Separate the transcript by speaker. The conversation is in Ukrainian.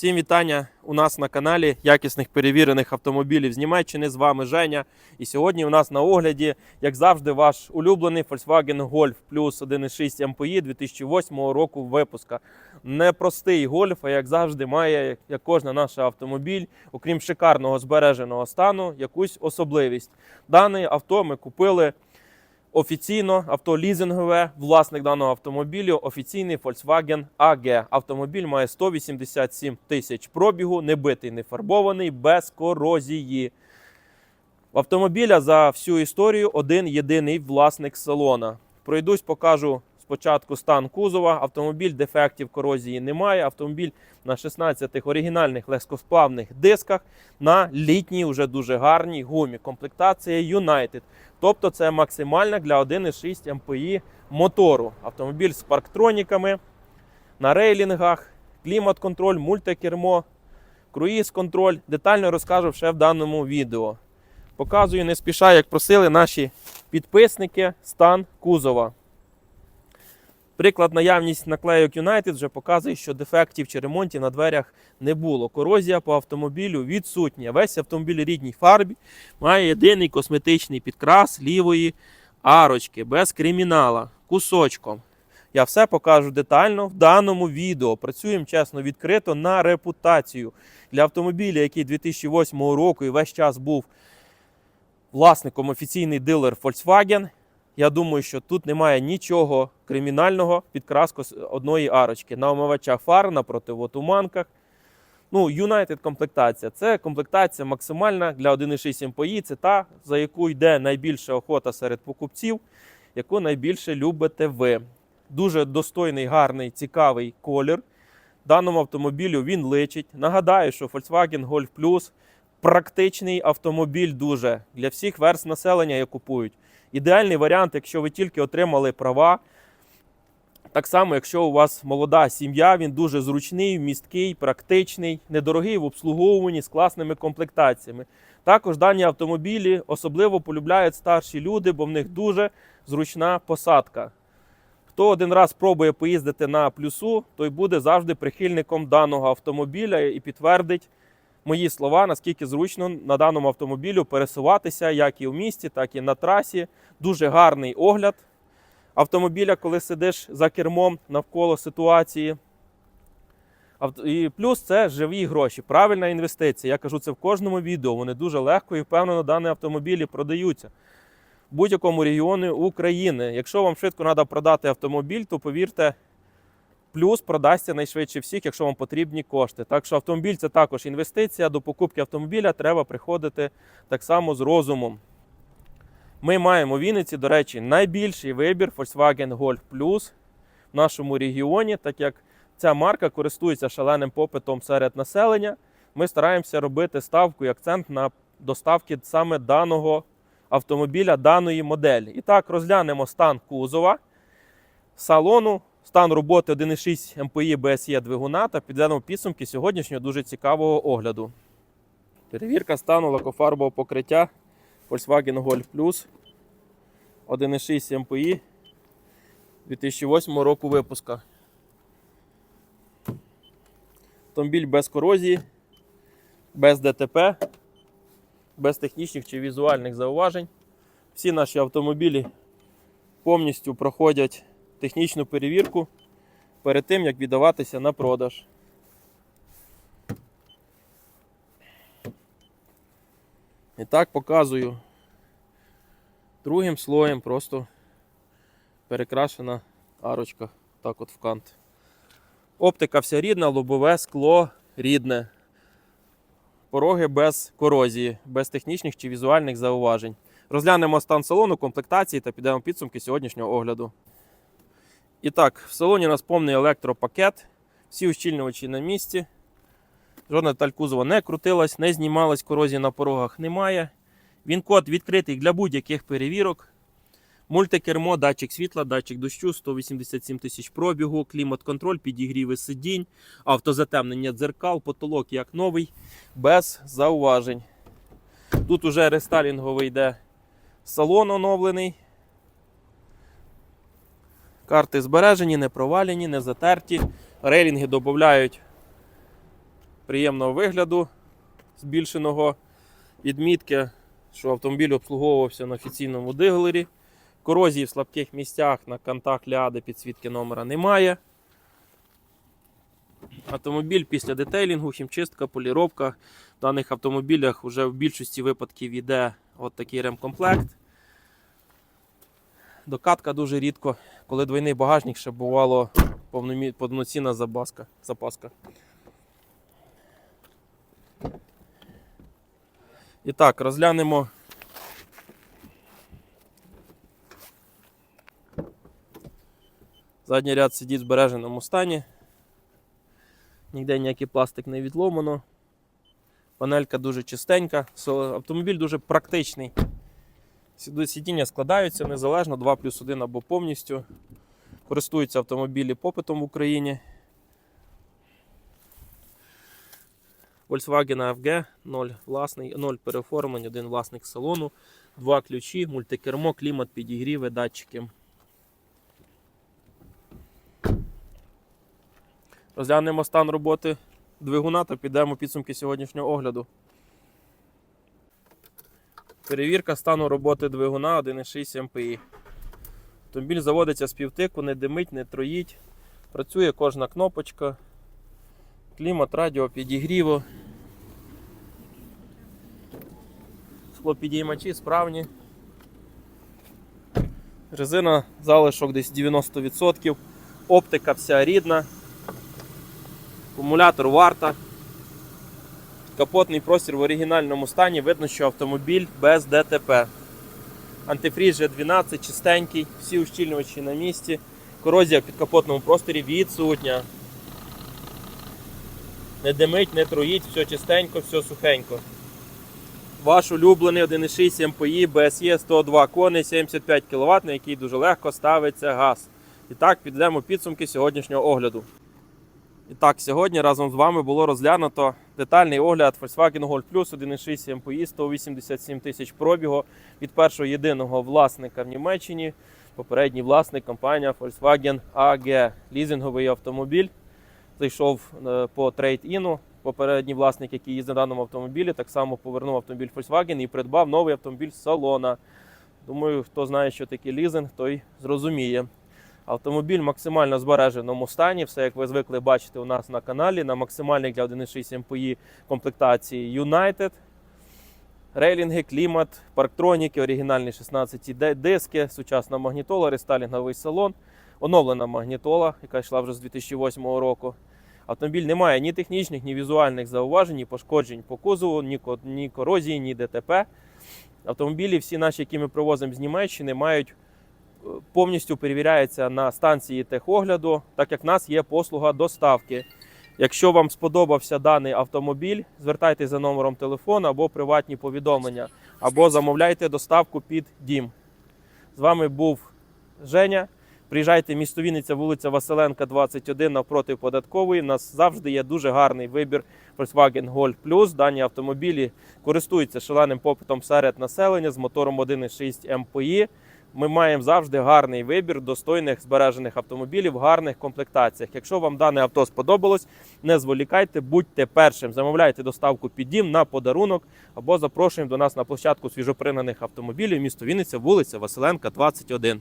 Speaker 1: Всім вітання у нас на каналі якісних перевірених автомобілів з Німеччини. З вами Женя. І сьогодні у нас на огляді, як завжди, ваш улюблений Volkswagen Golf Plus 1.6 MPI 2008 року випуска. Непростий гольф, а як завжди, має, як кожна наша автомобіль, окрім шикарного збереженого стану, якусь особливість. Дане авто ми купили. Офіційно автолізингове власник даного автомобілю офіційний Volkswagen AG. Автомобіль має 187 тисяч пробігу, не битий, не фарбований, без корозії. В автомобіля за всю історію один єдиний власник салона. Пройдусь, покажу спочатку стан кузова. Автомобіль дефектів корозії немає. Автомобіль на 16 оригінальних легкосплавних дисках на літній, уже дуже гарній гумі. Комплектація United. Тобто це максимальна для 1,6 МПІ мотору. Автомобіль з парктроніками, на рейлінгах, клімат-контроль, мультикермо, круїз-контроль. Детально розкажу ще в даному відео. Показую не спіша, як просили наші підписники, стан кузова. Приклад наявність наклейок United вже показує, що дефектів чи ремонтів на дверях не було. Корозія по автомобілю відсутня. Весь автомобіль рідній фарбі має єдиний косметичний підкрас лівої арочки без кримінала, кусочком. Я все покажу детально в даному відео. Працюємо чесно, відкрито на репутацію. Для автомобіля, який 2008 року і весь час був власником офіційний дилер Volkswagen. Я думаю, що тут немає нічого кримінального підкраску з одної арочки. На омивачах фар, на противотуманках. Ну, United комплектація. Це комплектація максимальна для 1.6 MPI. Це та, за яку йде найбільша охота серед покупців, яку найбільше любите ви. Дуже достойний, гарний, цікавий колір. Даному автомобілю він личить. Нагадаю, що Volkswagen Golf Plus практичний автомобіль дуже для всіх верст населення, як купують. Ідеальний варіант, якщо ви тільки отримали права. Так само, якщо у вас молода сім'я, він дуже зручний, місткий, практичний, недорогий в обслуговуванні з класними комплектаціями. Також дані автомобілі особливо полюбляють старші люди, бо в них дуже зручна посадка. Хто один раз пробує поїздити на плюсу, той буде завжди прихильником даного автомобіля і підтвердить мої слова, наскільки зручно на даному автомобілю пересуватися як і в місті, так і на трасі. Дуже гарний огляд автомобіля, коли сидиш за кермом навколо ситуації. І плюс це живі гроші, правильна інвестиція. Я кажу це в кожному відео. Вони дуже легко і впевнено дані автомобілі продаються в будь-якому регіоні України. Якщо вам швидко треба продати автомобіль, то повірте, плюс продасться найшвидше всіх, якщо вам потрібні кошти. Так що автомобіль це також інвестиція. До покупки автомобіля треба приходити так само з розумом. Ми маємо в Вінниці, до речі, найбільший вибір Volkswagen Golf Plus в нашому регіоні, так як ця марка користується шаленим попитом серед населення. Ми стараємося робити ставку і акцент на доставки саме даного автомобіля, даної моделі. І так, розглянемо стан кузова, салону, стан роботи 1.6 МПІ BSE двигуна та підведемо підсумки сьогоднішнього дуже цікавого огляду. Перевірка стану лакофарбового покриття Volkswagen Golf Plus 1.6 MPI 2008 року випуска. Автомобіль без корозії, без ДТП, без технічних чи візуальних зауважень. Всі наші автомобілі повністю проходять технічну перевірку перед тим, як віддаватися на продаж. І так показую другим слоєм просто перекрашена арочка. Так от в кант. Оптика вся рідна, лобове скло рідне. Пороги без корозії, без технічних чи візуальних зауважень. Розглянемо стан салону, комплектації та підемо підсумки сьогоднішнього огляду. І так, в салоні у нас повний електропакет, всі ущільнювачі на місці. Жодна деталь кузова не крутилась, не знімалась, корозії на порогах немає. Він код відкритий для будь-яких перевірок. Мультикермо, датчик світла, датчик дощу, 187 тисяч пробігу, клімат-контроль, підігріви сидінь, автозатемнення дзеркал, потолок як новий, без зауважень. Тут уже рестайлінговий йде салон оновлений. Карти збережені, не провалені, не затерті. Рейлінги додають приємного вигляду, збільшеного відмітки, що автомобіль обслуговувався на офіційному дилері. Корозії в слабких місцях на кантах ляди підсвітки номера немає. Автомобіль після детейлінгу, хімчистка, поліровка. В даних автомобілях вже в більшості випадків йде от такий ремкомплект. Докатка дуже рідко, коли двойний багажник ще бувало повноцінна запаска. запаска. І так, розглянемо. Задній ряд сидить в збереженому стані. Ніде ніякий пластик не відломано. Панелька дуже чистенька. Автомобіль дуже практичний. Сидіння складаються незалежно 2 плюс 1 або повністю. Користуються автомобілі попитом в Україні. Volkswagen AFG 0 власний, 0 переоформлень, один власник салону, два ключі, мультикермо, клімат, підігріви, датчики. Розглянемо стан роботи двигуна та підемо підсумки сьогоднішнього огляду. Перевірка стану роботи двигуна 1,6 МПІ. Автомобіль заводиться з півтику, не димить, не троїть. Працює кожна кнопочка. Клімат, радіо, підігріво. Склопідіймачі справні. Резина залишок десь 90%. Оптика вся рідна. Акумулятор варта. Капотний простір в оригінальному стані. Видно, що автомобіль без ДТП. Антифріз G12 чистенький, всі ущільнювачі на місці. Корозія в підкапотному просторі відсутня. Не димить, не троїть, все чистенько, все сухенько. Ваш улюблений 1,6 МПІ BSE 102 коней 75 кВт, на який дуже легко ставиться газ. І так, підемо підсумки сьогоднішнього огляду. І так, сьогодні разом з вами було розглянуто детальний огляд Volkswagen Golf Plus 1,6 МПІ 187 тисяч пробігу від першого єдиного власника в Німеччині. Попередній власник компанія Volkswagen AG. Лізинговий автомобіль. Зайшов е, по трейд-іну. Попередній власник, який їздив на даному автомобілі, так само повернув автомобіль Volkswagen і придбав новий автомобіль з салона. Думаю, хто знає, що таке лізинг, той зрозуміє. Автомобіль в максимально збереженому стані, все як ви звикли бачити у нас на каналі, на максимальних для 1.6 МПІ комплектації United. Рейлінги, клімат, парктроніки, оригінальні 16 диски, сучасна магнітола, рестайлінговий салон, оновлена магнітола, яка йшла вже з 2008 року. Автомобіль не має ні технічних, ні візуальних зауважень, ні пошкоджень по кузову, ні, корозії, ні ДТП. Автомобілі, всі наші, які ми привозимо з Німеччини, мають повністю перевіряються на станції техогляду, так як в нас є послуга доставки. Якщо вам сподобався даний автомобіль, звертайтеся за номером телефону або приватні повідомлення, або замовляйте доставку під дім. З вами був Женя. Приїжджайте місто Вінниця, вулиця Василенка, 21 навпроти податкової. У нас завжди є дуже гарний вибір Volkswagen Golf Plus. Дані автомобілі користуються шаленим попитом серед населення з мотором 1,6 МПІ. Ми маємо завжди гарний вибір достойних збережених автомобілів гарних комплектаціях. Якщо вам дане авто сподобалось, не зволікайте, будьте першим. Замовляйте доставку під дім на подарунок або запрошуємо до нас на площадку свіжопригнаних автомобілів місто Вінниця, вулиця Василенка, 21.